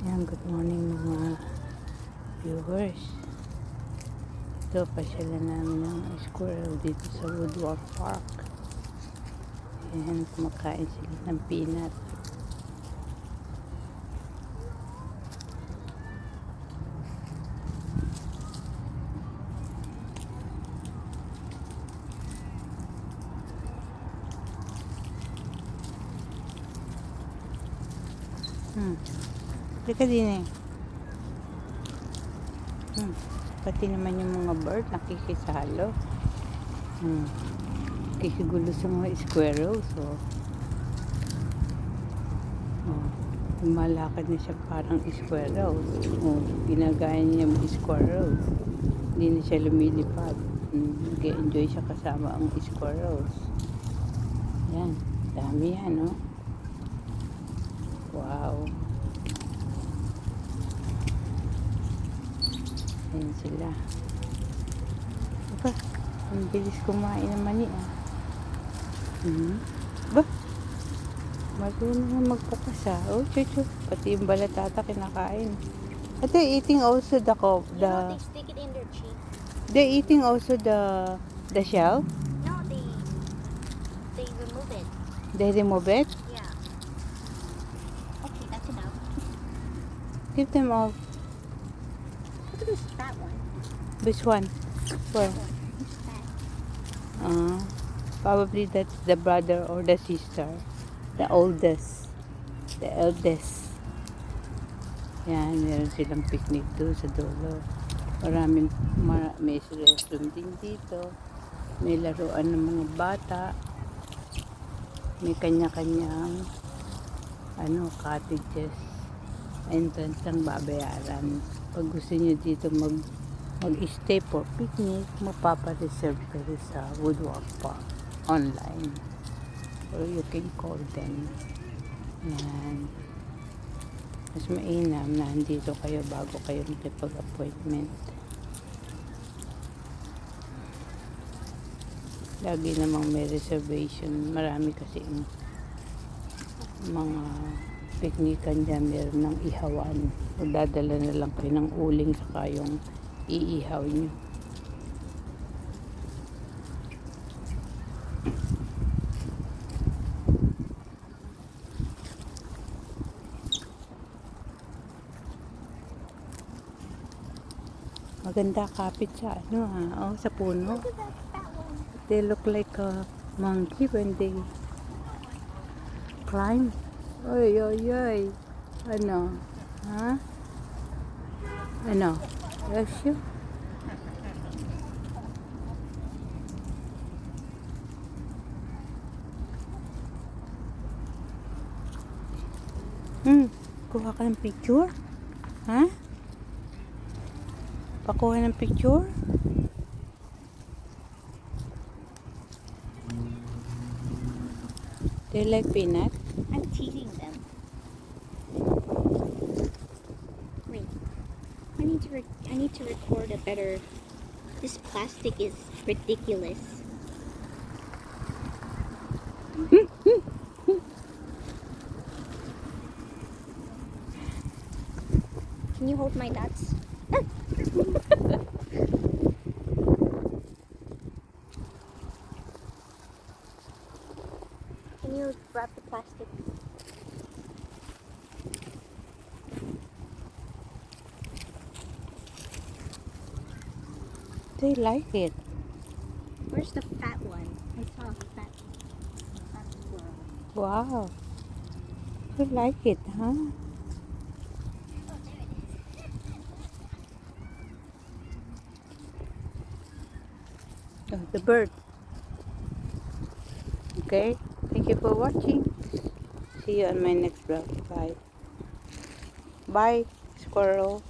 Yan, good morning mga viewers. Ito, pasyala namin ng squirrel dito sa Woodwalk Park. Yan, kumakain sila ng peanut. Hmm. Halika din eh. Hmm. Pati naman yung mga bird nakikisalo. Hmm. Kikigulo sa mga squirrels. Oh. Oh. Lumalakad na siya parang squirrels. Oh. Ginagaya niya yung squirrels. Hindi na siya lumilipad. Hmm. Nag-enjoy siya kasama ang squirrels. Yan. Dami yan, no? Wow. Ayan sila. Aba, ang bilis kumain ng mani ah. Hmm. Ba? Marunong na magpukas ah. Oh, chuchu. Pati yung balatata kinakain. Ate, eating also the, co- You know, the they stick it in their cheek. they eating also the the shell? No, they they remove it. They remove it? Yeah. Okay, that's enough. Give them all. Look at this fat one. Which one? Where? That. Who's? Uh, probably that's the brother or the sister. The oldest. The eldest. Yan, meron silang picnic doon sa dulo. Maraming, mara, may restroom din dito. May laruan ng mga bata. May kanya-kanyang ano, cottages. Entrance lang babayaran. Pag gusto nyo dito mag mag-stay for picnic, mapapareserve kayo sa Woodwalk Park online. Or you can call them. Yan. Mas mainam na andito kayo bago kayo makipag-appointment. Lagi namang may reservation. Marami kasi mga piknikan dyan meron ng ihawan. Magdadala na lang kayo ng uling saka yung iihaw nyo. Maganda kapit sa ano ha, oh, sa puno. They look like a monkey when they climb. Oy, oy, oy. Ano? Ha? Ano? Bless you? Hmm. Kuha ka ng picture? Ha? Pakuha ng picture? Do you like peanut? I'm teasing them. Wait. I need to I need to record a better. This plastic is ridiculous. Can you hold my nuts? Can you wrap the plastic? They like it. Where's the fat one? I saw a fat, fat squirrel. Wow. You like it, huh? Oh, the bird. Okay. You for watching. See you on my next vlog. Bye. Bye, squirrel.